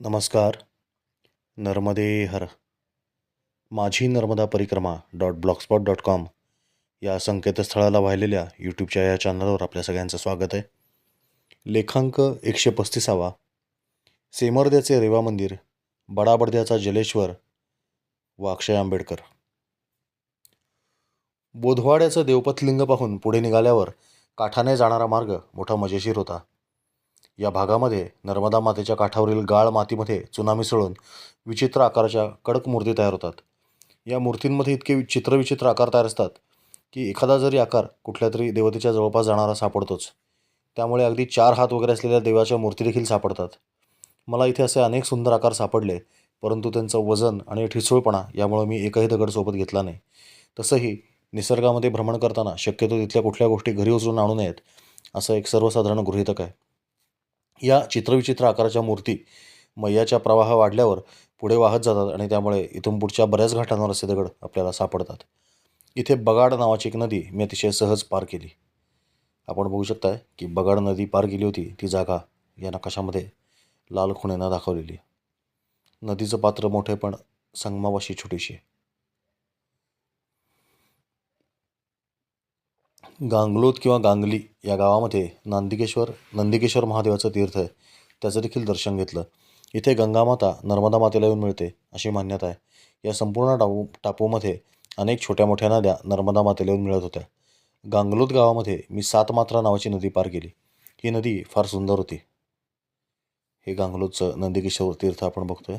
नमस्कार. नर्मदे हर. माझी नर्मदा परिक्रमा डॉट ब्लॉकस्पॉट डॉट कॉम या संकेतस्थळाला वाहिलेल्या यूट्यूबच्या या चॅनलवर आपल्या सगळ्यांचं स्वागत आहे. लेखांक एकशे पस्तीसावा. सेमर्द्याचे रेवा मंदिर बडाबडद्याचा जलेश्वर व अक्षय आंबेडकर. बोधवाड्याचं देवपथलिंग पाहून पुढे निघाल्यावर काठाने जाणारा मार्ग मोठा मजेशीर होता. या भागामध्ये नर्मदा मातेच्या काठावरील गाळ मातीमध्ये चुना मिसळून विचित्र आकाराच्या कडक मूर्ती तयार होतात. या मूर्तींमध्ये इतके चित्रविचित्र आकार तयार असतात की एखादा जरी आकार कुठल्या तरी देवतेच्या जवळपास जाणारा सापडतोच. त्यामुळे अगदी चार हात वगैरे असलेल्या देवाच्या मूर्ती देखील सापडतात. मला इथे असे अनेक सुंदर आकार सापडले परंतु त्यांचं वजन आणि ठिसूळपणा यामुळे मी एकही दगड सोबत घेतला नाही. तसंही निसर्गामध्ये भ्रमण करताना शक्यतो तिथल्या कुठल्या गोष्टी घरी उचलून आणू नयेत असं एक सर्वसाधारण गृहितक आहे. या चित्रविचित्र आकाराच्या मूर्ती मैयाच्या प्रवाह वाढल्यावर पुढे वाहत जातात आणि त्यामुळे इथून पुढच्या बऱ्याच घाटांवर असे दगड आपल्याला सापडतात. इथे बगाड नावाची एक नदी मी अतिशय सहज पार केली. आपण बघू शकताय की बगाड नदी पार केली होती ती जागा या नकाशामध्ये लाल खुणेनं दाखवलेली. नदीचं पात्र मोठे पण संगमावाशी छोटीशी गांगलोत किंवा गांगली या गावामध्ये नांदिकेश्वर नंदिकेश्वर महादेवाचं तीर्थ आहे. त्याचं देखील दर्शन घेतलं. इथे गंगामाता नर्मदा मातेला येऊन मिळते अशी मान्यता आहे. या संपूर्ण टापू टापूमध्ये अनेक छोट्या मोठ्या नद्या नर्मदा मातेला येऊन मिळत होत्या. गांगलोत गावामध्ये मी सात मात्रा नावाची नदी पार केली. ही नदी फार सुंदर होती. हे गांगलोतचं नंदिकेश्वर तीर्थ आपण बघतोय.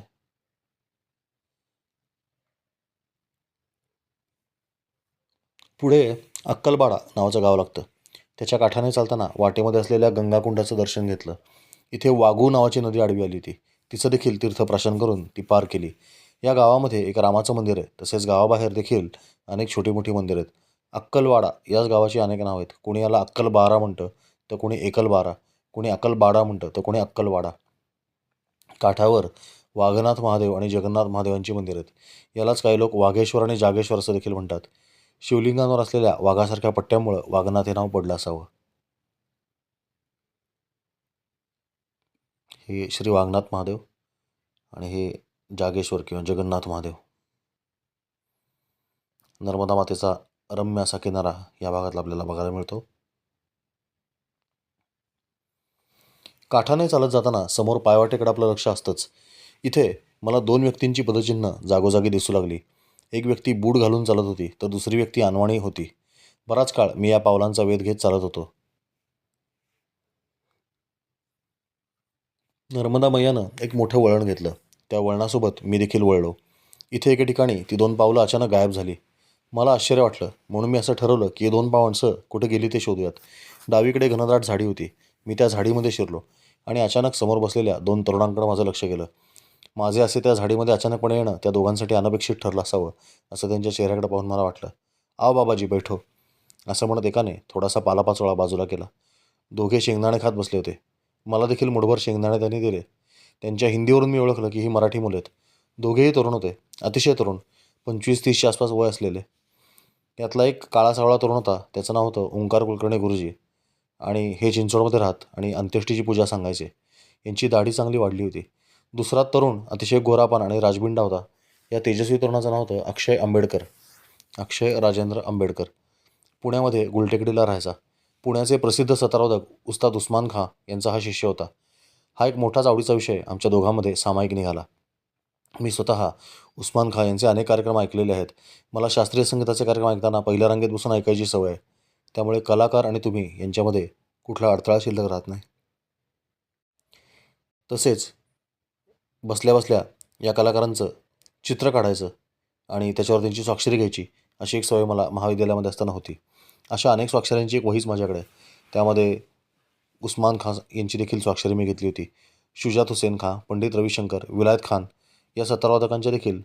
पुढे अक्कलबाडा नावाचं गाव लागतं. त्याच्या काठाने चालताना वाटेमध्ये असलेल्या गंगाकुंडाचं दर्शन घेतलं. इथे वाघू नावाची नदी आडवी आली होती. तिचं देखील तीर्थप्राशन करून ती पार केली. या गावामध्ये एक रामाचं मंदिर आहे. तसेच गावाबाहेर देखील अनेक छोटी मोठी मंदिरं आहेत. अक्कलवाडा याच गावाची अनेक नावं आहेत. कोणी याला अक्कलबारा म्हणतं तर कोणी एकलबारा. कोणी अक्कलबाडा म्हणतं तर कोणी अक्कलवाडा. काठावर वाघनाथ महादेव आणि जगन्नाथ महादेवांची मंदिरं आहेत. यालाच काही लोक वाघेश्वर आणि जागेश्वर असं देखील म्हणतात. शिवलिंगांवर असलेल्या वाघासारख्या पट्ट्यामुळं वाघनाथ हे नाव पडलं असावं. हे श्री वाघनाथ महादेव आणि हे जागेश्वर किंवा जगन्नाथ महादेव. नर्मदा मातेचा रम्य असा किनारा या भागातला आपल्याला बघायला मिळतो. काठाने चालत जाताना समोर पायवाटेकडे आपलं लक्ष असतंच. इथे मला दोन व्यक्तींची पदचिन्ह जागोजागी दिसू लागली. एक व्यक्ती बूट घालून चालत होती तर दुसरी व्यक्ती अनवाणी होती. बराच काळ मी या पावलांचा वेध घेत चालत होतो. नर्मदा मैयानं एक मोठं वळण घेतलं. त्या वळणासोबत मी देखील वळलो. इथे एके ठिकाणी ती दोन पावलं अचानक गायब झाली. मला आश्चर्य वाटलं म्हणून मी असं ठरवलं की दोन पावणसं कुठे गेली ते शोधूयात. डावीकडे घनदाट झाडी होती. मी त्या झाडीमध्ये शिरलो आणि अचानक समोर बसलेल्या दोन तरुणांकडे माझं लक्ष गेलं. माझे असे त्या झाडीमध्ये अचानकपणे येणं त्या दोघांसाठी अनपेक्षित ठरलं असावं असं त्यांच्या चेहऱ्याकडे पाहून मला वाटलं. आव बाबाजी बैठो असं म्हणत एकाने थोडासा पालापाचोळा बाजूला केला. दोघे शेंगदाणे खात बसले होते. मला देखील मुठभर शेंगदाणे त्यांनी दिले. त्यांच्या हिंदीवरून मी ओळखलं की ही मराठी मुलं आहेत. दोघेही तरुण होते. अतिशय तरुण. पंचवीस तीसच्या आसपास वय असलेले. त्यातला एक काळा सावळा तरुण होता. त्याचं नाव होतं ओंकार कुलकर्णी गुरुजी. आणि हे चिंचवडमध्ये राहत आणि अंत्येष्टीची पूजा सांगायचे. यांची दाढी चांगली वाढली होती. दुसरा तरुण अतिशय गोरापान आणि राजबिंडा होता. या तेजस्वी तरुणाचं नाव होतं अक्षय आंबेडकर. अक्षय राजेंद्र आंबेडकर. पुण्यामध्ये गुलटेकडीला राहायचा. पुण्याचे प्रसिद्ध सतारोधक उस्ताद उस्मान खां यांचा हा शिष्य होता. हा एक मोठाच आवडीचा विषय आमच्या दोघांमध्ये सामायिक निघाला. मी स्वतः उस्मान खां यांचे अनेक कार्यक्रम ऐकलेले आहेत. मला शास्त्रीय संगीताचे कार्यक्रम ऐकताना पहिल्या रांगेत बसून ऐकायची सवय आहे. त्यामुळे कलाकार आणि तुम्ही यांच्यामध्ये कुठला अडथळा शिल्लक राहत नाही. तसेच बसल्या बसल्या या कलाकारांचं चित्र काढायचं आणि त्याच्यावर त्यांची स्वाक्षरी घ्यायची अशी एक सवय मला महाविद्यालयामध्ये असताना होती. अशा अनेक स्वाक्षऱ्यांची एक वहीच माझ्याकडे त्यामध्ये उस्मान खान यांची देखील स्वाक्षरी मी घेतली होती. शुजात हुसेन खान पंडित रविशंकर विलायत खान या सतारवादकांच्या देखील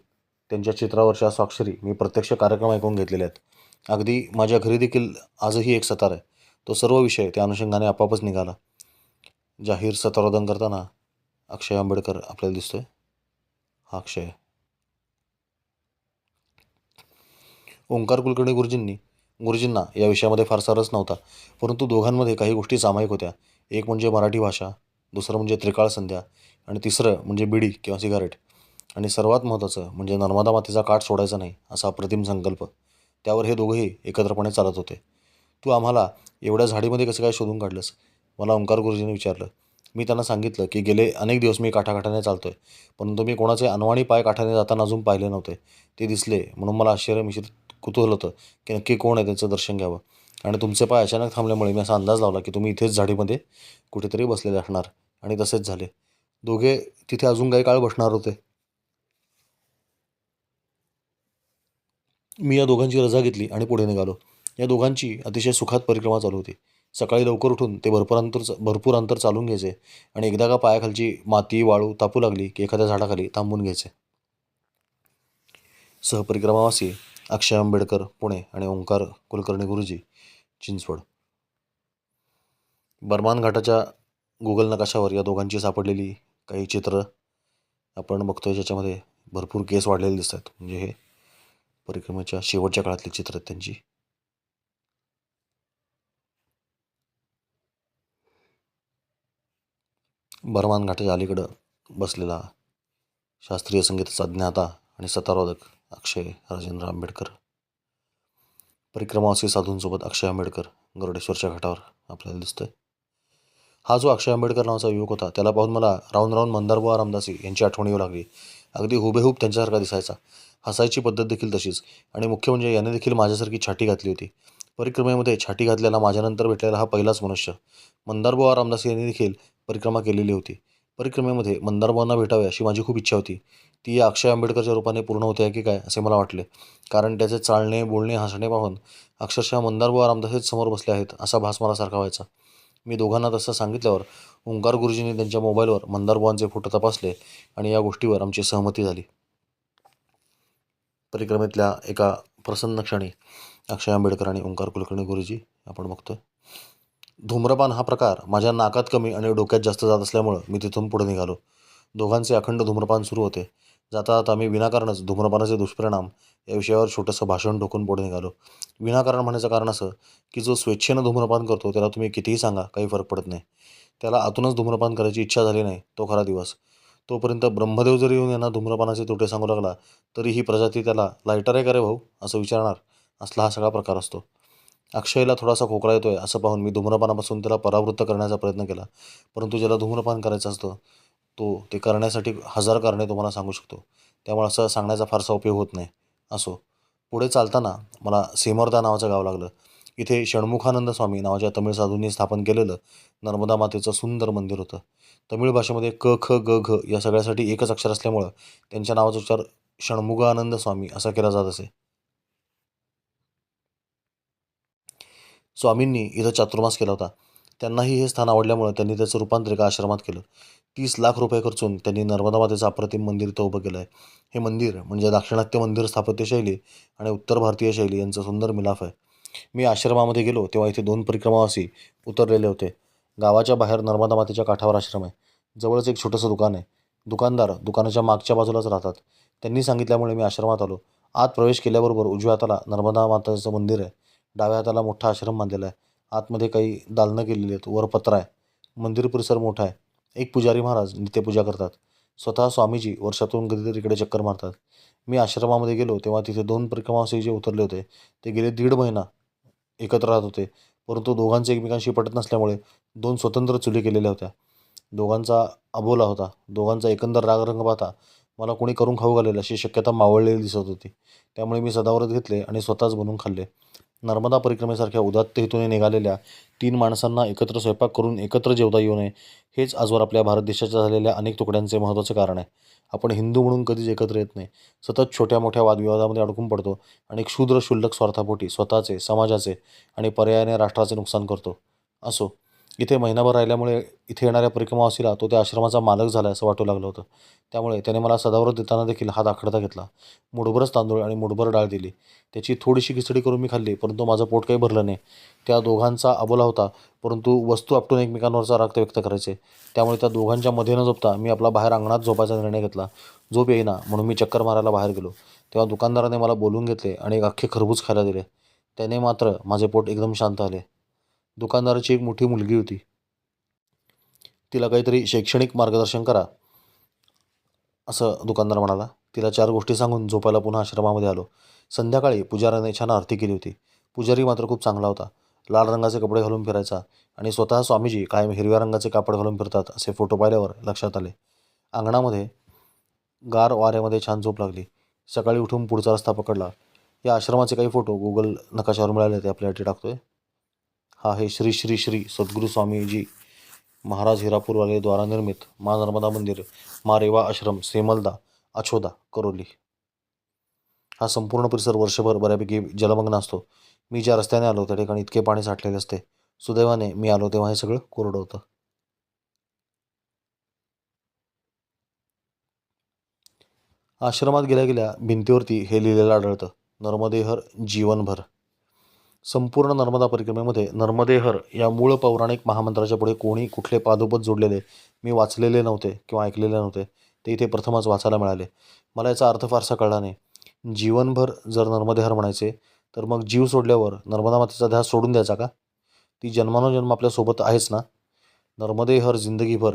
त्यांच्या चित्रावरच्या स्वाक्षरी मी प्रत्यक्ष कार्यक्रम ऐकून घेतलेले आहेत. अगदी माझ्या घरी देखील आजही एक सतार आहे. तो सर्व विषय त्या अनुषंगाने आपापच निघाला. जाहीर सतारोधन करताना अक्षय आंबेडकर आपल्याला दिसतोय. हा अक्षय. ओंकार कुलकर्णी गुरुजींनी गुरुजींना या विषयामध्ये फारसा रस नव्हता परंतु दोघांमध्ये काही गोष्टी सामायिक होत्या. एक म्हणजे मराठी भाषा दुसरं म्हणजे त्रिकाळ संध्या आणि तिसरं म्हणजे बिडी किंवा सिगारेट. आणि सर्वात महत्त्वाचं म्हणजे नर्मदा मातेचा काठ सोडायचा नाही असा अप्रतिम संकल्प. त्यावर हे दोघंही एकत्रपणे चालत होते. तू आम्हाला एवढ्या झाडीमध्ये कसं काय शोधून काढलंस? मला ओंकार गुरुजींनी विचारलं. मी त्यांना सांगितलं की गेले अनेक दिवस मी काठाकाठाने चालतो आहे परंतु मी कोणाचे अनवाणी पाय काठाने जाताना अजून पाहिले नव्हते. ते दिसले म्हणून मला आश्चर्य मिश्रित कुतूहल होतं की नक्की कोण आहे त्यांचं दर्शन घ्यावं. आणि तुमचे पाय अचानक थांबल्यामुळे मी असा अंदाज लावला की तुम्ही इथेच झाडीमध्ये कुठेतरी बसलेले असणार. आणि तसेच झाले. दोघे तिथे अजून काही काळ बसणार होते. मी या दोघांची रजा घेतली आणि पुढे निघालो. या दोघांची अतिशय सुखात परिक्रमा चालू होती. सकाळी लवकर उठून ते भरपूर अंतर भरपूर अंतर चालून घ्यायचे. आणि एकदा का पायाखालची माती वाळू तापू लागली की एखाद्या झाडाखाली थांबून घ्यायचे. सहपरिक्रमावासी अक्षय आंबेडकर पुणे आणि ओंकार कुलकर्णी गुरुजी चिंचवड. बर्मान घाटाच्या गुगल नकाशावर या दोघांची सापडलेली काही चित्र आपण बघतोय ज्याच्यामध्ये भरपूर केस वाढलेले दिसतात. म्हणजे हे परिक्रमेच्या शेवटच्या काळातली चित्र आहेत त्यांची. बर्मान घाटाच्या अलीकडं बसलेला शास्त्रीय संगीताचा ज्ञाता आणि सतारवादक अक्षय राजेंद्र आंबेडकर. परिक्रमावासी साधूंसोबत अक्षय आंबेडकर गरुडेश्वरच्या घाटावर आपल्याला दिसतोय. हा जो अक्षय आंबेडकर नावाचा युवक होता त्याला पाहून मला राहून राहून मंदारबुवा रामदासी यांची आठवण येऊ लागली. अगदी हुबेहूब त्यांच्यासारखा दिसायचा. हसायची पद्धत देखील तशीच आणि मुख्य म्हणजे याने देखील माझ्यासारखी छाटी घातली होती. परिक्रमेमध्ये छाटी घातलेला माझ्यानंतर भेटलेला हा पहिलाच मनुष्य. मंदारबुवा रामदासी यांनी देखील परिक्रमा केलेली होती. परिक्रमेमध्ये मंदारबुवांना भेटावे अशी माझी खूप इच्छा होती. ती या अक्षय आंबेडकरच्या रूपाने पूर्ण होते आहे की काय असे मला वाटले. कारण त्याचे चालणे बोलणे हसणे पाहून अक्षरशः मंदारबुवा रामदासच समोर बसले आहेत असा भास मला सारखा व्हायचा. मी दोघांना तसं सांगितल्यावर ओंकार गुरुजींनी त्यांच्या मोबाईलवर मंदारबुवांचे फोटो तपासले आणि या गोष्टीवर आमची सहमती झाली. परिक्रमेतल्या एका प्रसन्न क्षणी अक्षय आंबेडकर आणि ओंकार कुलकर्णी गुरुजी आपण बघतोय. धूम्रपान हा प्रकार माझ्या नाकात कमी आणि डोक्यात जास्त जात असल्यामुळं मी तिथून पुढे निघालो. दोघांचे अखंड धूम्रपान सुरू होते. जाता जाता मी विनाकारणच धूम्रपानाचे दुष्परिणाम या विषयावर छोटंसं भाषण ठोकून पुढे निघालो. विनाकारण म्हणायचं कारण असं की जो स्वेच्छेनं धूम्रपान करतो त्याला तुम्ही कितीही सांगा काही फरक पडत नाही. त्याला आतूनच धूम्रपान करायची इच्छा झाली नाही तो खरा दिवस. तोपर्यंत ब्रह्मदेव जरी येऊन यांना धूम्रपानाचे तोटे सांगू लागला तरी ही प्रजाती त्याला लायटर आहे का रे भाऊ असं विचारणार असला हा सगळा प्रकार असतो. अक्षयला थोडासा खोकला येतोय असं पाहून मी धूम्रपानापासून त्याला परावृत्त करण्याचा प्रयत्न केला. परंतु ज्याला धूम्रपान करायचं असतं तो ते करण्यासाठी हजार कारणे तुम्हाला सांगू शकतो. त्यामुळे असं सांगण्याचा फारसा उपयोग होत नाही. असो. पुढे चालताना मला सेमरदा नावाचं गाव लागलं. इथे षण्मुखानंद स्वामी नावाच्या तमिळ साधूंनी स्थापन केलेलं नर्मदा मातेचं सुंदर मंदिर होतं. तमिळ भाषेमध्ये क ख ग घ या सगळ्यासाठी एकच अक्षर असल्यामुळं त्यांच्या नावाचा उच्चार षण्मुगानंद स्वामी असा केला जात असे. स्वामींनी इथं चातुर्मास केला होता. त्यांनाही हे स्थान आवडल्यामुळं त्यांनी त्याचं रूपांतर एका आश्रमात केलं. तीस लाख रुपये खर्चून त्यांनी नर्मदा मातेचं अप्रतिम मंदिर इथं उभं केलं आहे हे मंदिर म्हणजे दाक्षिणात्य मंदिर स्थापत्यशैली आणि उत्तर भारतीय शैली यांचा सुंदर मिलाफ आहे. मी आश्रमामध्ये गेलो तेव्हा इथे दोन परिक्रमावासी उतरलेले होते. गावाच्या बाहेर नर्मदा मातेच्या काठावर आश्रम आहे. जवळच एक छोटंसं दुकान आहे. दुकानदार दुकानाच्या मागच्या बाजूलाच राहतात. त्यांनी सांगितल्यामुळे मी आश्रमात आलो. आत प्रवेश केल्याबरोबर उजव्या हाताला नर्मदा माताचं मंदिर आहे. डाव्या हाताला मोठा आश्रम बांधलेला आहे. आतमध्ये काही दालनं केलेली आहेत. वरपत्र आहे. मंदिर परिसर मोठा आहे. एक पुजारी महाराज नित्यपूजा करतात. स्वतः स्वामीजी वर्षातून कधीतरी इकडे चक्कर मारतात. मी आश्रमामध्ये गेलो तेव्हा तिथे दोन परिक्रमावासी जे उतरले होते ते गेले दीड महिना एकत्र राहत होते. परंतु दोघांचे एकमेकांशी पटत नसल्यामुळे दोन स्वतंत्र चुली केलेल्या होत्या. दोघांचा अबोला होता. दोघांचा एकंदर रागरंग पाहता मला कोणी करून खाऊ घालेल अशी शक्यता मावळलेली दिसत होती. त्यामुळे मी सदावरत घेतले आणि स्वतःच बनवून खाल्ले. नर्मदा परिक्रमेसारख्या उदात्त हेतूने निघालेल्या तीन माणसांना एकत्र स्वयंपाक करून एकत्र जेवता येऊ नये हेच आजवर आपल्या भारत देशाच्या झालेल्या अनेक तुकड्यांचे महत्त्वाचं कारण आहे. आपण हिंदू म्हणून कधीच एकत्र येत नाही. सतत छोट्या मोठ्या वादविवादामध्ये अडकून पडतो आणि क्षुद्र शुल्लक स्वार्थापोटी स्वतःचे समाजाचे आणि पर्यायाने राष्ट्राचे नुकसान करतो. असो. इथे महिनाभर राहिल्यामुळे इथे येणाऱ्या परिक्रमावासीला तो त्या आश्रमाचा मालक झाला असं वाटू लागलं होतं. त्यामुळे त्याने मला सदावरत देताना देखील हात आखडता घेतला. मुठभरच तांदूळ आणि मुठभर डाळ दिली. त्याची थोडीशी खिचडी करून मी खाल्ली परंतु माझं पोट काही भरलं नाही. त्या दोघांचा अबोला होता परंतु वस्तू आपटून एकमेकांवरचा राग व्यक्त करायचे. त्यामुळे त्या दोघांच्या मध्ये न झोपता मी आपला बाहेर अंगणात झोपायचा निर्णय घेतला. झोप येईना म्हणून मी चक्कर मारायला बाहेर गेलो. तेव्हा दुकानदाराने मला बोलून घेतले आणि एक अख्खे खरबूज खायला दिले. त्याने मात्र माझे पोट एकदम शांत आले दुकानदाराची एक मोठी मुलगी होती. तिला काहीतरी शैक्षणिक मार्गदर्शन करा असं दुकानदार म्हणाला. तिला चार गोष्टी सांगून झोपायला पुन्हा आश्रमामध्ये आलो. संध्याकाळी पुजाऱ्याने छान आरती केली होती. पुजारी मात्र खूप चांगला होता. लाल रंगाचे कपडे घालून फिरायचा आणि स्वतः स्वामीजी कायम हिरव्या रंगाचे कापड घालून फिरतात असे फोटो पाहिल्यावर लक्षात आले. अंगणामध्ये गार वाऱ्यामध्ये छान झोप लागली. सकाळी उठून पुढचा रस्ता पकडला. या आश्रमाचे काही फोटो गुगल नकाशावर मिळाले ते आपल्यासाठी टाकतोय. हा आहे श्री श्री श्री सद्गुरू स्वामीजी महाराज हिरापूरवाले द्वारा निर्मित मा नर्मदा मंदिर मारेवा आश्रम सेमलदा अछोदा करोली. हा संपूर्ण परिसर वर्षभर बऱ्यापैकी जलमग्न असतो. मी ज्या रस्त्याने आलो त्या ठिकाणी इतके पाणी साठलेले असते. सुदैवाने मी आलो तेव्हा हे सगळं कोरडं होतं. आश्रमात गेल्या गेल्या भिंतीवरती हे लिहिलेलं आढळतं. नर्मदेहर जीवनभर. संपूर्ण नर्मदा परिक्रमेमध्ये नर्मदेहर या मूळ पौराणिक महामंत्राच्या पुढे कोणी कुठले पादोपद जोडलेले मी वाचलेले नव्हते किंवा ऐकलेले नव्हते ते इथे प्रथमच वाचायला मिळाले. मला याचा अर्थ फारसा कळला नाही. जीवनभर जर नर्मदेहर म्हणायचे तर मग जीव सोडल्यावर नर्मदा मातेचा ध्यास सोडून द्यायचा का? ती जन्मानुजन्म आपल्यासोबत आहेच ना? नर्मदेहर जिंदगीभर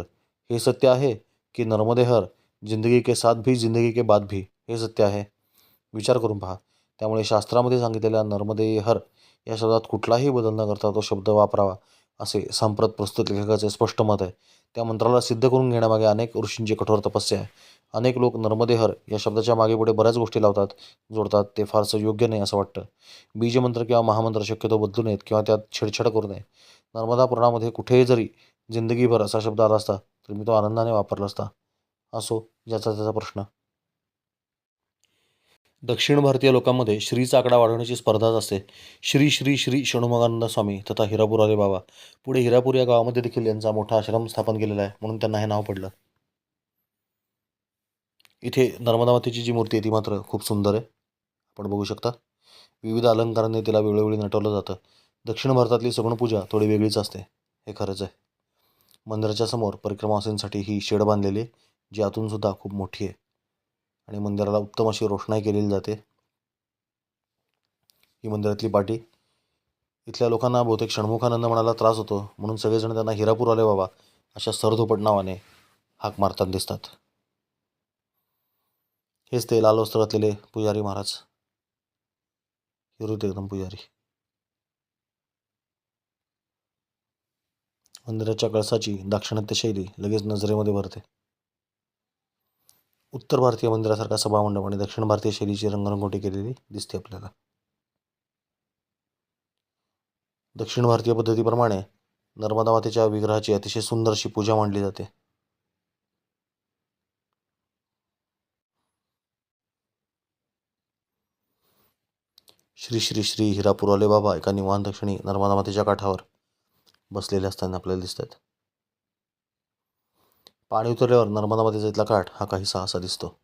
हे सत्य आहे की नर्मदेहर जिंदगी के साथ भी जिंदगी के बाद भी हे सत्य आहे? विचार करून पहा. त्यामुळे शास्त्रामध्ये सांगितलेल्या नर्मदेहर या शब्दात कुठलाही बदल न करता तो शब्द वापरावा असे सांप्रत प्रस्तुत लेखकाचे स्पष्ट मत आहे. त्या मंत्राला सिद्ध करून घेण्यामागे अनेक ऋषींची कठोर तपस्या आहे. अनेक लोक नर्मदेहर या शब्दाच्या मागे पुढे बऱ्याच गोष्टी लावतात जोडतात ते फारसं योग्य नाही असं वाटतं. बीजमंत्र किंवा महामंत्र शक्यतो बदलू नयेत किंवा त्यात छेडछाड करू नये. नर्मदा पुराणामध्ये कुठेही जरी जिंदगीभर असा शब्द आला असता तर मी तो आनंदाने वापरला असता. असो ज्याचा त्याचा प्रश्न. दक्षिण भारतीय लोकांमध्ये श्रीचा आकडा वाढवण्याची स्पर्धाच असते. श्री श्री श्री षणुमगानंद स्वामी तथा हिरापूर आले बाबा. पुढे हिरापूर या गावामध्ये देखील यांचा मोठा आश्रम स्थापन केलेला आहे म्हणून त्यांना हे नाव पडलं. इथे नर्मदा मातेची जी मूर्ती आहे ती मात्र खूप सुंदर आहे. आपण बघू शकता. विविध अलंकारांनी तिला वेळोवेळी नटवलं जातं. दक्षिण भारतातली सगुणपूजा थोडी वेगळीच असते. हे खरंच आहे. मंदिराच्या समोर परिक्रमावासींसाठी ही शेड बांधलेली आहे, जी आतून सुद्धा खूप मोठी आहे. आणि मंदिराला उत्तम अशी रोषणाई केलेली जाते. ही मंदिरातली पाटी. इथल्या लोकांना बहुतेक षण्मुखानंद म्हणाला त्रास होतो. म्हणून सगळेजण त्यांना हिरापूर आले बाबा अशा सरधोपट नावाने हाक मारताना दिसतात. हेच ते लाल वस्त्र घातलेले पुजारी महाराज. हिरुत एकदम पुजारी. मंदिराच्या कळसाची दाक्षिणात्य शैली लगेच नजरेमध्ये भरते. उत्तर भारतीय मंदिरासारखा सभामंडप आणि दक्षिण भारतीय शैलीची रंगरंगोटी केलेली दिसते आपल्याला. दक्षिण भारतीय पद्धतीप्रमाणे नर्मदा मातेच्या विग्रहाची अतिशय सुंदर अशी पूजा मांडली जाते. श्री श्री श्री हिरापुरवाले बाबा एका निवांत क्षणी नर्मदा मातेच्या काठावर बसलेले असताना आपल्याला दिसतात. पाणी उतरल्यावर नर्मदा मातेचा इथला काठ हा काहीसा असा दिसतो.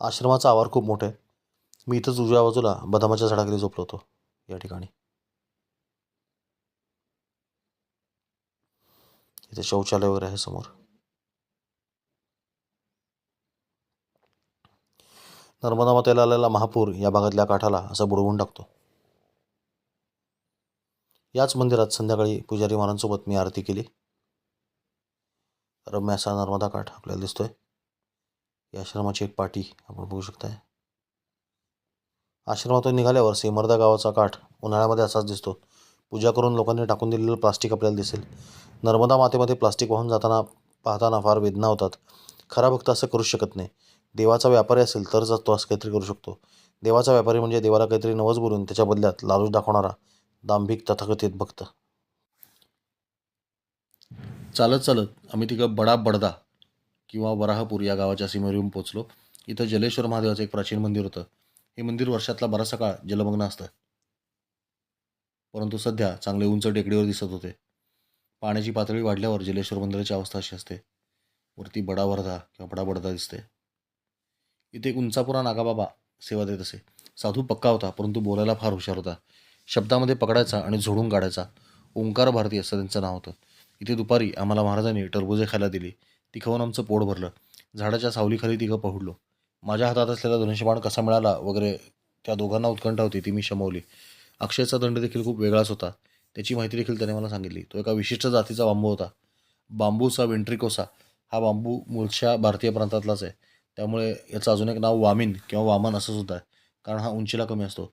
आश्रमाचा आवार खूप मोठा आहे. मी इथंच उजव्या बाजूला बदामाच्या झाडाखाली झोपलो होतो या ठिकाणी. इथे शौचालय वगैरे आहे समोर. नर्मदा मातेला आलेला महापूर या भागातल्या काठाला असा बुडवून टाकतो. याच मंदिरात संध्याकाळी पुजारी महाराजांसोबत मी आरती केली. रम्य असा नर्मदा काठ आपल्याला दिसतोय. या आश्रमाची एक पाटी आपण बघू शकताय. आश्रमातून निघाल्यावर सेमर्दा गावाचा काठ उन्हाळ्यामध्ये असाच दिसतो. पूजा करून लोकांनी टाकून दिलेलं प्लास्टिक आपल्याला दिसेल. नर्मदा मातेमध्ये प्लास्टिक वाहून जाताना पाहताना फार वेदना होतात. खरा भक्त असं करूच शकत नाही. देवाचा व्यापारी असेल तरच तो असं काहीतरी करू शकतो. देवाचा व्यापारी म्हणजे देवाला काहीतरी नवज बोलून त्याच्या बदल्यात लालूच दाखवणारा दांभिक तथाकथित भक्त. चालत चालत आम्ही तिकडं बडा बडदा किंवा वराहपूर या गावाच्या सीमेवर येऊन पोचलो. इथं जलेश्वर महादेवाचं एक प्राचीन मंदिर होतं. हे मंदिर वर्षातला बराचसा काळ जलमग्न असतं. परंतु सध्या चांगले उंच टेकडीवर दिसत होते. पाण्याची पातळी वाढल्यावर जलेश्वर मंदिराची अवस्था अशी असते. वरती बडा वर्धा किंवा बडा बडदा दिसते. इथे एक उंचापुरा नागाबाबा सेवा देत असे. साधू पक्का होता परंतु बोलायला फार हुशार होता. शब्दामध्ये पकडायचा आणि झोडून काढायचा. ओंकार भारती असं त्यांचं नाव होतं. इथे दुपारी आम्हाला महाराजांनी टरबुजे खायला दिली. ती खाऊन आमचं पोट भरलं. झाडाच्या सावलीखाली तिघं पहुडलो. माझ्या हातात असलेला धनुष्यबाण कसा मिळाला वगैरे त्या दोघांना उत्कंठा होती ती मी शमवली. अक्षयचा दंड देखील खूप वेगळाच होता. त्याची माहिती देखील त्याने मला सांगितली. तो एका विशिष्ट जातीचा बांबू होता. बांबूचा वेंट्रिकोसा. हा बांबू मूळच्या भारतीय प्रांतातलाच आहे. त्यामुळे याचं अजून एक नाव वामिन किंवा वामन असं सुद्धा आहे. कारण हा उंचीला कमी असतो.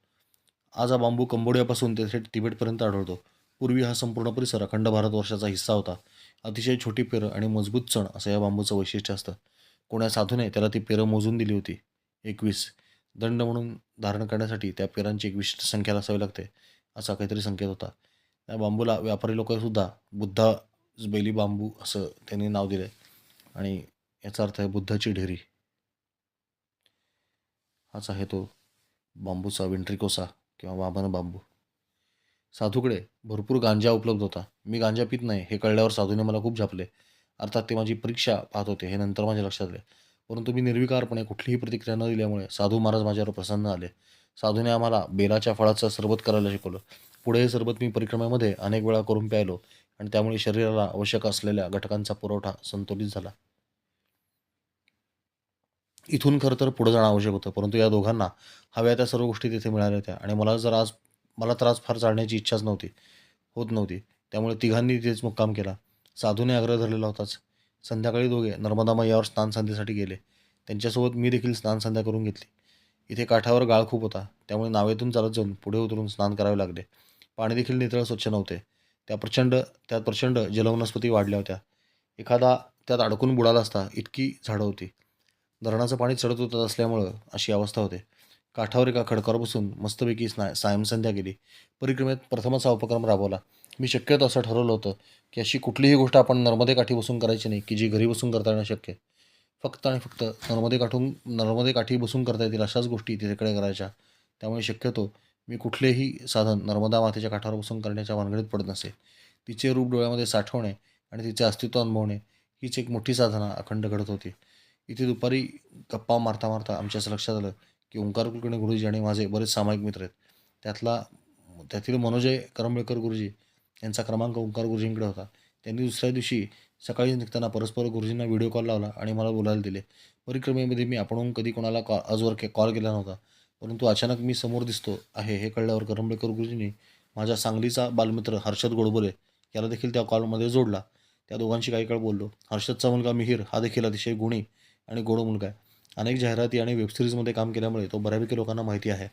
आज हा बांबू कंबोडियापासून ते थेट तिबेटपर्यंत आढळतो. पूर्वी हा संपूर्ण परिसर अखंड भारतवर्षाचा हिस्सा होता. अतिशय छोटी पेरं आणि मजबूत चण असं या बांबूचं वैशिष्ट्य असतं. कोण्या साधूने त्याला ती पेरं मोजून दिली होती? एकवीस. दंड म्हणून धारण करण्यासाठी त्या पेरांची एक विशिष्ट संख्या असावी लागते असा काहीतरी संकेत होता. त्या बांबूला व्यापारी लोकसुद्धा बुद्धा बेली बांबू असं त्यांनी नाव दिलं आणि याचा अर्थ आहे बुद्धाची ढेरी. हाच आहे तो बांबूचा विंट्रिकोसा. किंवा वामन बांबू. साधूकडे भरपूर गांजा उपलब्ध होता. मी गांजा पित नाही. हे कळल्यावर साधूने मला खूप झापले. अर्थात ते माझी परीक्षा पाहत होते. हे नंतर माझ्या लक्षात आले. परंतु मी निर्विकारपणे कुठलीही प्रतिक्रिया न दिल्यामुळे साधू महाराज माझ्यावर प्रसन्न आले. साधूने आम्हाला बेलाच्या फळाचं सरबत करायला शिकवलं. पुढे हे सरबत मी परिक्रमेमध्ये अनेक वेळा करून प्यायलो आणि त्यामुळे शरीराला आवश्यक असलेल्या घटकांचा पुरवठा संतुलित झाला. इथून खरं तर पुढं जाणं आवश्यक होतं. परंतु या दोघांना हव्या त्या सर्व गोष्टी तिथे मिळाल्या होत्या. आणि मला जर आज मला त्रास फार चालण्याची इच्छाच नव्हती होत नव्हती. त्यामुळे तिघांनी तिथेच मुक्काम केला. साधूने आग्रह धरलेला होताच. संध्याकाळी दोघे नर्मदा मैयावर स्नानसंध्यासाठी गेले. त्यांच्यासोबत मी देखील स्नान संध्या करून घेतली. इथे काठावर गाळ खूप होता. त्यामुळे नावेतून चालत जाऊन पुढे उतरून स्नान करावे लागले. पाणी देखील नितळ स्वच्छ नव्हते. त्या प्रचंड त्यात प्रचंड जलवनस्पती वाढल्या होत्या. एखादा त्यात अडकून बुडाला असता इतकी झाडं होती. धरणाचं पाणी चढत उतरत असल्यामुळं अशी अवस्था होते. काठावर एका खडकावर बसून मस्तपैकी स्ना सायमसंध्या केली. परिक्रमेत प्रथमच हा उपक्रम राबवला. मी शक्यतो असं ठरवलं होतं की अशी कुठलीही गोष्ट आपण नर्मदे काठी बसून करायची नाही की जी घरी बसून करता येणं शक्य फक्त आणि फक्त नर्मदे काठून नर्मदे काठी बसून करता येतील अशाच गोष्टी तिकडे करायच्या. त्यामुळे शक्यतो मी कुठलेही साधन नर्मदा मातेच्या काठावर बसून करण्याच्या वानगडीत पडत नसे. तिचे रूप डोळ्यामध्ये साठवणे आणि तिचे अस्तित्व अनुभवणे हीच एक मोठी साधना अखंड घडत होती. इथे दुपारी गप्पा मारता मारता आमच्या असं लक्षात आलं की ओंकार कुलकर्णी गुरुजी आणि माझे बरेच सामायिक मित्र आहेत. त्यातला त्यातील मनोजय करंबेळकर गुरुजी यांचा क्रमांक ओंकार गुरुजींकडे होता. त्यांनी दुसऱ्या दिवशी सकाळी निघताना परस्पर गुरुजींना व्हिडिओ कॉल लावला आणि मला बोलायला दिले. परिक्रमेमध्ये मी आपण कधी कोणाला कॉ आजवर के कॉल केला नव्हता. परंतु अचानक मी समोर दिसतो आहे हे कळल्यावर करंबेळकर गुरुजींनी माझ्या सांगलीचा बालमित्र हर्षद गोडबोले याला देखील त्या कॉलमध्ये जोडला. त्या दोघांशी काही काळ बोललो. हर्षदचा मुलगा मिहीर हा देखील अतिशय गुणी आणि गोड मुलगा आहे. अनेक जाहिराती आणि वेबसिरीजमध्ये काम केल्यामुळे तो बऱ्यापैकी लोकांना माहिती आहे.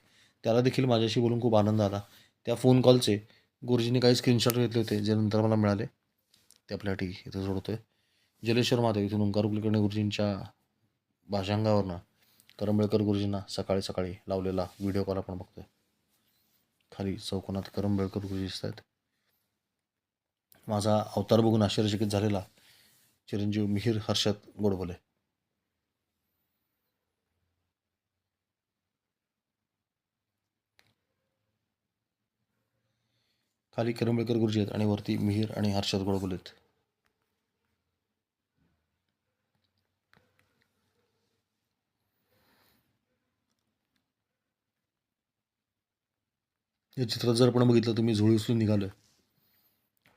त्याला देखील माझ्याशी बोलून खूप आनंद आला. त्या फोन कॉलचे गुरुजींनी काही स्क्रीनशॉट घेतले होते जे नंतर मला मिळाले. ते आपल्यासाठी इथं जोडतोय जलेश्वर महादेव इथून ओंकार कुलकर्णी गुरुजींच्या भाषांगावरनं करंबेळकर गुरुजींना सकाळी सकाळी लावलेला व्हिडिओ कॉल आपण बघतोय. खाली चौकोनात करंबेळकर गुरुजी दिसत आहेत माझा अवतार बघून आश्चर्यचकित झालेला चिरंजीव मिहीर हर्षद गोडबोले. खाली करंबेळकर गुरुजी आहेत आणि वरती मिहीर आणि हर्षद गोळगुल आहेत. या चित्रात जर आपण बघितलं तर मी झोळी उचलून निघालो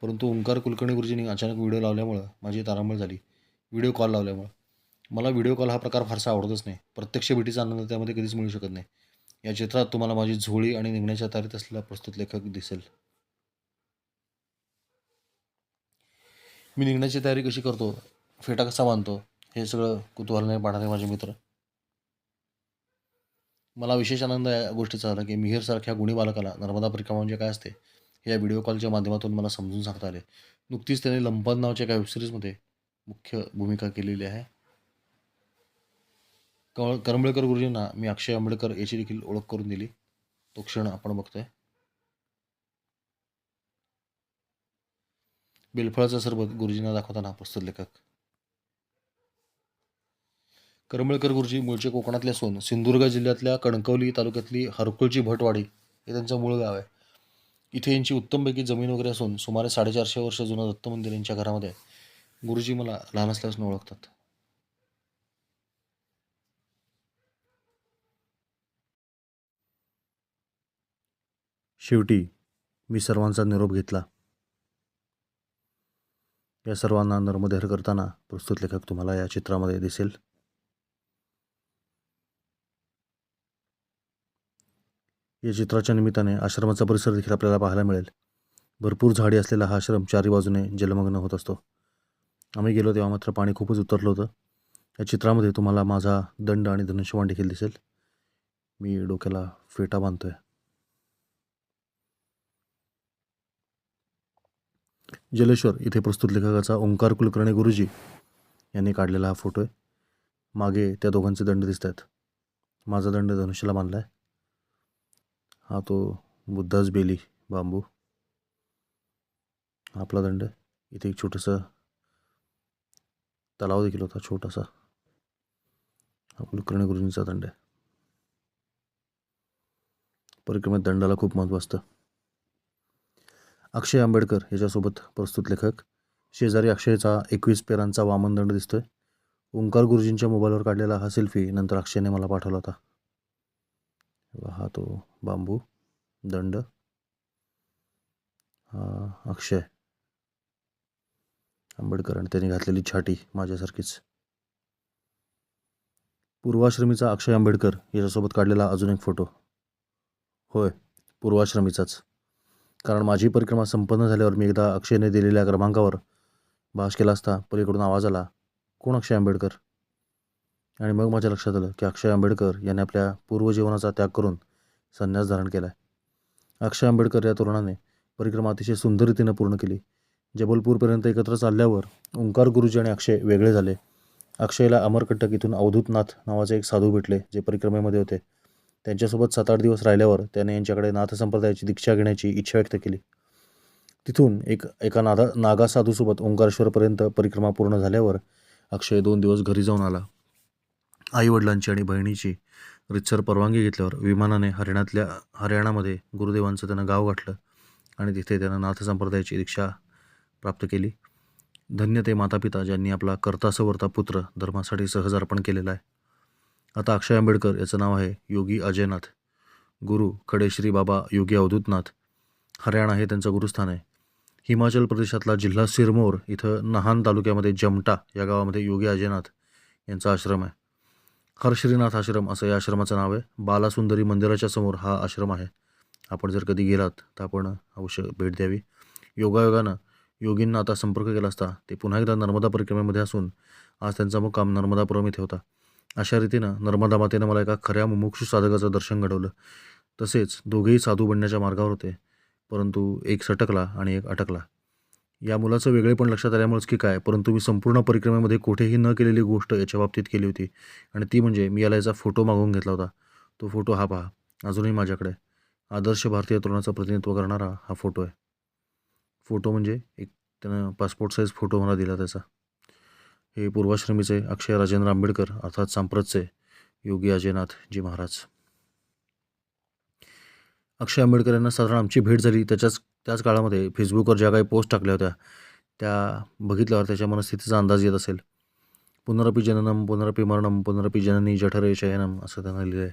परंतु ओंकार कुलकर्णी गुरुजींनी अचानक व्हिडिओ लावल्यामुळं माझी तारांबळ झाली. व्हिडिओ कॉल लावल्यामुळं. मला व्हिडिओ कॉल हा प्रकार फारसा आवडतच नाही. प्रत्यक्ष भेटीचा आनंद त्यामध्ये कधीच मिळू शकत नाही. या चित्रात तुम्हाला माझी झोळी आणि निघण्याच्या तारीत असलेला प्रस्तुत लेखक दिसेल. मी निघण्याची तयारी कशी करतो? फेटा कसा बांधतो? हे सगळं कुतूहलाने पाहणारे माझे मित्र. मला विशेष आनंद या गोष्टीचा झाला की मिहीरसारख्या गुणी बालकाला नर्मदा परिक्रमा म्हणजे काय असते? हे या व्हिडिओ कॉलच्या माध्यमातून मला समजून सांगता आले. नुकतीच त्याने लंपन नावाच्या एका वेबसिरीजमध्ये मुख्य भूमिका केलेली आहे. कळ करंबळेकर गुरुजींना मी अक्षय आंबेडकर याची देखील ओळख करून दिली. तो क्षण आपण बघतोय. बेलफळाचा सरबत गुरुजींना दाखवताना प्रस्तुत लेखक. करमळकर गुरुजी मूळचे कोकणातले असून सिंधुदुर्ग जिल्ह्यातल्या कणकवली तालुक्यातली हरकुळची भटवाडी हे त्यांचं मूळ गाव आहे. इथे यांची उत्तमपैकी जमीन वगैरे असून सुमारे साडेचारशे वर्ष जुनं दत्त मंदिर यांच्या घरामध्ये गुरुजी मला लहान असल्यापासून ओळखतात. शेवटी मी सर्वांचा निरोप घेतला. या सर्वांना नर्मदेहर करताना प्रस्तुत लेखक तुम्हाला या चित्रामध्ये दिसेल. या चित्राच्या निमित्ताने आश्रमाचा परिसर देखील आपल्याला पाहायला मिळेल. भरपूर झाडी असलेला हा आश्रम चारी बाजूने जलमग्न होत असतो. आम्ही गेलो तेव्हा मात्र पाणी खूपच उतरलं होतं. या चित्रामध्ये तुम्हाला माझा दंड आणि धनुष्यबाण देखील दिसेल. मी डोक्याला फेटा बांधतोय. जलेश्वर इथे प्रस्तुत लेखकाचा ओंकार कुलकर्णी गुरुजी यांनी काढलेला हा फोटो आहे. मागे त्या दोघांचे दंड दिसत आहेत माझा दंड धनुष्याला मानला आहे हा तो बुद्धाच बेली बांबू. हा आपला दंड आहे. इथे एक छोटंसं तलाव देखील होता छोटासा. हा कुलकर्णी गुरुजींचा दंड आहे. परिक्रमेत दंडाला खूप महत्त्व असतं. अक्षय आंबेडकर याच्यासोबत प्रस्तुत लेखक. शेजारी अक्षयचा एकवीस पेरांचा वामन दंड दिसतोय. ओंकार गुरुजींच्या मोबाईलवर काढलेला हा सेल्फी नंतर अक्षयने मला पाठवला होता. हा तो बांबू दंड. हा अक्षय. आंबेडकर आणि त्यांनी घातलेली छाटी माझ्यासारखीच. पूर्वाश्रमीचा अक्षय आंबेडकर याच्यासोबत काढलेला अजून एक फोटो. होय पूर्वाश्रमीचाच. कारण माझी परिक्रमा संपन्न झाल्यावर मी एकदा अक्षयने दिलेल्या क्रमांकावर भाष केला असता पलीकडून आवाज आला कोण अक्षय आंबेडकर? आणि मग माझ्या लक्षात आलं की अक्षय आंबेडकर याने आपल्या पूर्वजीवनाचा त्याग करून संन्यास धारण केला आहे अक्षय आंबेडकर या तरुणाने परिक्रमा अतिशय सुंदर रीतीनं पूर्ण केली. जबलपूरपर्यंत एकत्र चालल्यावर ओंकार गुरुजी आणि अक्षय वेगळे झाले. अक्षयला अमरकटक इथून अवधूतनाथ नावाचे एक साधू भेटले जे परिक्रमेमध्ये होते. त्यांच्यासोबत सात आठ दिवस राहिल्यावर त्याने यांच्याकडे नाथसंप्रदायाची दीक्षा घेण्याची इच्छा व्यक्त केली. तिथून एक एका नादा नागा साधूसोबत ओंकारेश्वरपर्यंत परिक्रमा पूर्ण झाल्यावर अक्षय दोन दिवस घरी जाऊन आला. आईवडिलांची आणि बहिणीची रितसर परवानगी घेतल्यावर विमानाने हरियाणातल्या हरियाणामध्ये गुरुदेवांचं त्यानं गाव गाठलं आणि तिथे त्यानं नाथसंप्रदायाची दीक्षा प्राप्त केली. धन्य ते मातापिता ज्यांनी आपला करता सवरता पुत्र धर्मासाठी सहज अर्पण केलेला आहे. आता अक्षय आंबेडकर याचं नाव आहे योगी अजयनाथ. गुरु खडेश्री बाबा योगी अवधूतनाथ. हरियाणा हे त्यांचं गुरुस्थान आहे. हिमाचल प्रदेशातला जिल्हा सिरमोर इथं नहान तालुक्यामध्ये जमटा या गावामध्ये योगी अजयनाथ यांचा आश्रम आहे. हरश्रीनाथ आश्रम असं या आश्रमाचं नाव आहे. बालासुंदरी मंदिराच्या समोर हा आश्रम आहे. आपण जर कधी गेलात तर आपण अवश्य भेट द्यावी. योगायोगानं योगींना आता संपर्क केला असता ते पुन्हा एकदा नर्मदा परिक्रमेमध्ये असून आज त्यांचा मुक्काम नर्मदापुरम इथे होता. अशा रीतीनं नर्मदा मातेनं मला एका खऱ्या मुमुक्षू साधकाचं दर्शन घडवलं. तसेच दोघेही साधू बनण्याच्या मार्गावर होते परंतु एक सटकला आणि एक अटकला. या मुलाचं वेगळेपण लक्षात आल्यामुळेच की काय परंतु मी संपूर्ण परिक्रमेमध्ये कुठेही न केलेली गोष्ट याच्या बाबतीत केली होती आणि ती म्हणजे मी याला याचा फोटो मागवून घेतला होता. तो फोटो हा पहा अजूनही माझ्याकडे. आदर्श भारतीय तरुणाचं प्रतिनिधित्व करणारा हा फोटो आहे. फोटो म्हणजे एक त्यानं पासपोर्ट साईज फोटो मला दिला त्याचा. हे पूर्वाश्रमीचे अक्षय राजेंद्र आंबेडकर अर्थात सांप्रतचे योगी अजयनाथ जी महाराज. अक्षय आंबेडकर यांना साधारण आमची भेट झाली. त्याच्याच त्याच काळामध्ये फेसबुकवर ज्या काही पोस्ट टाकल्या होत्या त्या बघितल्यावर त्याच्या मनस्थितीचा अंदाज येत असेल. पुनरपी जननम पुनरपी मरणम पुनरपी जननी जठरे शयनम असं त्यांना लिहिलं आहे.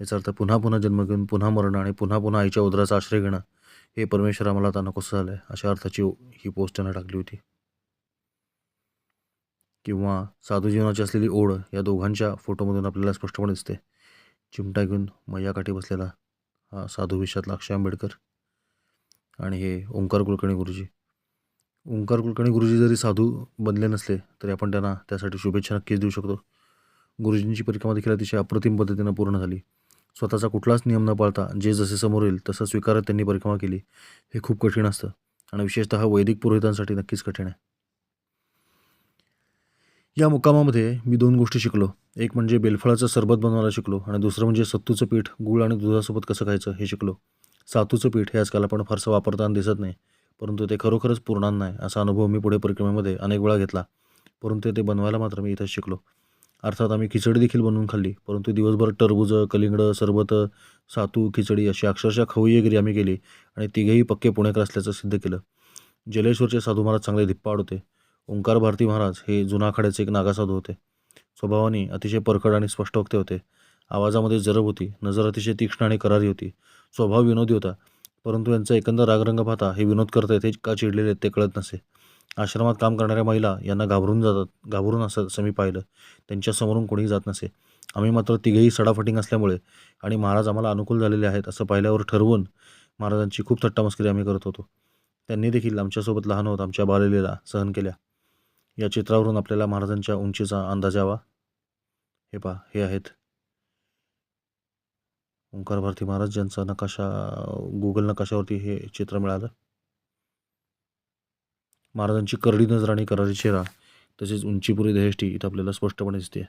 याचा अर्थ पुन्हा पुन्हा जन्म घेऊन पुन्हा मरणं आणि पुन्हा पुन्हा आईच्या उदराचा आश्रय घेणं हे परमेश्वर आम्हाला आता नकोसं झालं आहे अशा अर्थाची ही पोस्ट त्यांना टाकली होती. किंवा साधू जीवनाची असलेली ओढ या दोघांच्या फोटोमधून आपल्याला स्पष्टपणे दिसते. चिमटा घेऊन मैयाकाठी बसलेला हा साधू विषयातला अक्षय आंबेडकर आणि हे ओंकार कुलकर्णी गुरुजी. ओंकार कुलकर्णी गुरुजी जरी साधू बनले नसले तरी आपण त्यांना त्यासाठी शुभेच्छा नक्कीच देऊ शकतो. गुरुजींची परिक्रमा देखील अतिशय अप्रतिम पद्धतीनं पूर्ण झाली. स्वतःचा कुठलाच नियम न पाळता जे जसे समोर येईल तसं स्वीकारत त्यांनी परिक्रमा केली. हे खूप कठीण असतं आणि विशेषतः वैदिक पुरोहितांसाठी नक्कीच कठीण आहे. या मुकामामध्ये मी दोन गोष्टी शिकलो. एक म्हणजे बेलफळाचं सरबत बनवायला शिकलो आणि दुसरं म्हणजे सत्तूचं पीठ गूळ आणि दुधासोबत कसं खायचं हे शिकलो. सातूचं पीठ हे आजकाल आपण फारसं वापरताना दिसत नाही परंतु ते खरोखरच पूर्णांना नाही असा अनुभव मी पुढे परिक्रमेमध्ये अनेक वेळा घेतला परंतु ते बनवायला मात्र मी इथं शिकलो. अर्थात आम्ही खिचडी देखील बनवून खाल्ली परंतु दिवसभर टरबुजं कलिंगडं सरबत सातू खिचडी अशी अक्षरशः खवय्यगिरी आम्ही केली आणि तिघेही पक्के पुणेकर असल्याचं सिद्ध केलं. जलेश्वरचे साधू महाराज चांगले धिप्पाड होते. ओंकार भारती महाराज हे जुना आखाड्याचे एक नागासाधू होते. स्वभावाने अतिशय परखड आणि स्पष्टवक्ते होते. आवाजामध्ये जरब होती नजर अतिशय तीक्ष्ण आणि करारी होती. स्वभाव विनोदी होता परंतु यांचा एकंदर रागरंग पाहता हे विनोद करता येते का चिडलेले आहेत ते कळत नसे. आश्रमात काम करणाऱ्या महिला यांना घाबरून जातात घाबरून असत असं मी पाहिलं. त्यांच्यासमोरून कोणीही जात नसे. आम्ही मात्र तिघेही सडाफटिंग असल्यामुळे आणि महाराज आम्हाला अनुकूल झालेले आहेत असं पाहिल्यावर ठरवून महाराजांची खूप थट्टामस्करी आम्ही करत होतो. त्यांनी देखील आमच्यासोबत लहान होत आमच्या बाललीला सहन केल्या. या चित्रावरून आपल्याला महाराजांच्या उंचीचा अंदाज यावा. हे पहा हे आहेत. ओंकार भारती महाराज यांचा नकाशा गुगल नकाशावरती हे चित्र मिळालं. महाराजांची करडी नजर आणि करारी चेहरा तसेच उंचीपुरी दहेष्टी इथं आपल्याला स्पष्टपणे दिसते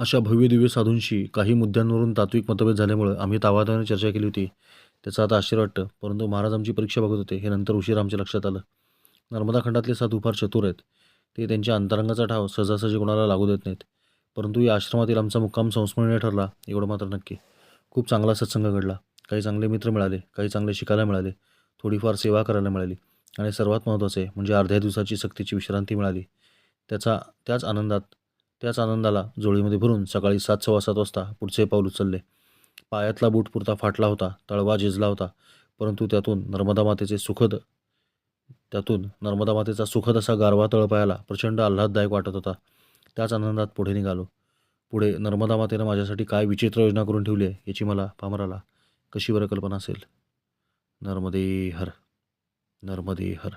अशा भव्य दिव्य साधूंशी काही मुद्द्यांवरून तात्विक मतभेद झाल्यामुळे आम्ही तावातावाने चर्चा केली होती. त्याचं आता आश्चर्य वाटतं. परंतु महाराज आमची परीक्षा बघत होते. हे नंतर उशीर आमच्या लक्षात आलं. नर्मदा खंडातले साधू फार चतुर आहेत. ते त्यांच्या अंतरंगाचा ठाव सहजासहजी कोणाला लागू देत नाहीत. परंतु या आश्रमातील आमचा मुक्काम संस्मरणीय ठरला. एवढं मात्र नक्की. खूप चांगला सत्संग घडला. काही चांगले मित्र मिळाले. काही चांगले शिकायला मिळाले. थोडीफार सेवा करायला मिळाली. आणि सर्वात महत्त्वाचे म्हणजे अर्ध्या दिवसाची सक्तीची विश्रांती मिळाली. त्याचा त्याच आनंदात त्याच आनंदाला जोळीमध्ये भरून सकाळी सात सव्वा सात वाजता पुढचे पाऊल उचलले. पायातला बूट पुरता फाटला होता तळवा झिजला होता परंतु त्यातून नर्मदा मातेचे सुखद त्यातून नर्मदा मातेचा सुखद असा गारवा तळपायाला प्रचंड आल्हाददायक वाटत होता. त्याच आनंदात पुढे निघालो. पुढे नर्मदा मातेनं माझ्यासाठी काय विचित्र योजना करून ठेवली आहे याची मला पामराला कशी बरं कल्पना असेल? नर्मदे हर नर्मदे हर